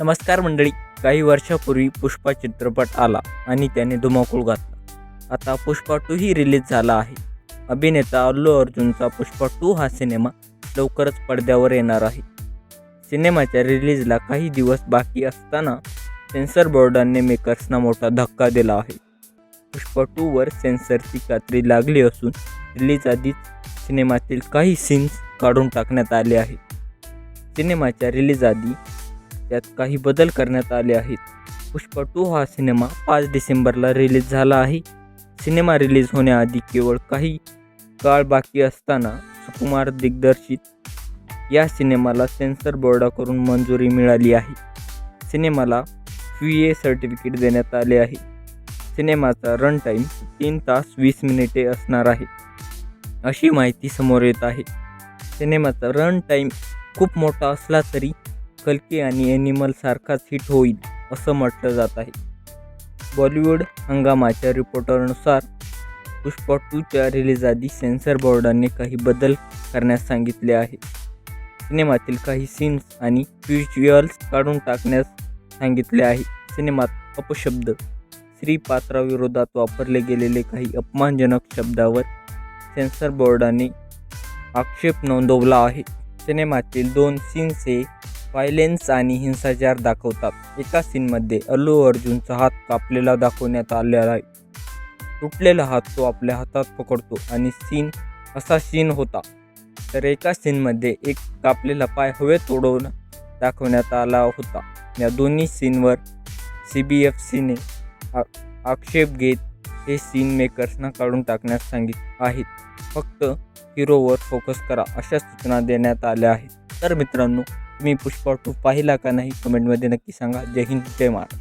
नमस्कार मंडळी. काही वर्षापूर्वी पुष्पा चित्रपट आला आणि त्याने धुमाकूळ घातला. आता पुष्पा टू ही रिलीज झाला आहे. अभिनेता अल्लू अर्जुनचा पुष्पा टू हा सिनेमा लवकरच पडद्यावर येणार आहे. सिनेमाच्या रिलीजला काही दिवस बाकी असताना सेन्सर बोर्डाने मेकर्सना मोठा धक्का दिला आहे. पुष्पा टूवर सेन्सरची खात्री लागली असून रिलीज आधीच सिनेमातील काही सीन्स काढून टाकण्यात आले आहेत. सिनेमाच्या रिलीज आधी त्यात काही बदल करण्यात आले आहेत. पुष्पा टू हा सिनेमा पाच डिसेंबरला रिलीज झाला आहे. सिनेमा रिलीज होण्याआधी केवळ काही काळ बाकी असताना सुकुमार दिग्दर्शित या सिनेमाला सेन्सर बोर्डाकडून मंजुरी मिळाली आहे. सिनेमाला फी ए सर्टिफिकेट देण्यात आले आहे. सिनेमाचा रन टाईम तीन तास वीस मिनिटे असणार आहे. अशी माहिती समोर येत आहे. सिनेमाचा रन टाईम खूप मोठा असला तरी कल्की आणि ॲनिमल सारखाच हिट होईल असं म्हटलं जात आहे. बॉलिवूड हंगामाच्या रिपोर्टरनुसार पुष्पा टूच्या रिलीज आधी सेन्सर बोर्डाने काही बदल करण्यास सांगितले आहे. सिनेमातील काही सीन्स आणि व्हिज्युअल्स काढून टाकण्यास सांगितले आहे. सिनेमात अपशब्द स्त्री पात्राविरोधात वापरले गेलेले काही अपमानजनक शब्दावर सेन्सर बोर्डाने आक्षेप नोंदवला आहे. सिनेमातील दोन सीन्स हे व्हायलेन्स आणि हिंसाचार दाखवतात. एका सीनमध्ये अल्लू अर्जुनचा हात कापलेला दाखवण्यात आलेला आहे. तुटलेला हात तो आपल्या हातात पकडतो आणि सीन असा सीन होता. तर एका सीनमध्ये एक कापलेला पाय हवेत तोडवून दाखवण्यात आला होता. या दोन्ही सीनवर सी बी एफ सीने आक्षेप घेत हे सीन मेकर्सना काढून टाकण्यास सांगित आहेत. फक्त हिरोवर फोकस करा अशा सूचना देण्यात आल्या आहेत. तर मित्रांनो तुम्ही पुष्पा टू पाहिला का नाही? कमेंटमध्ये नक्की सांगा. जय हिंद जय महाराष्ट्र.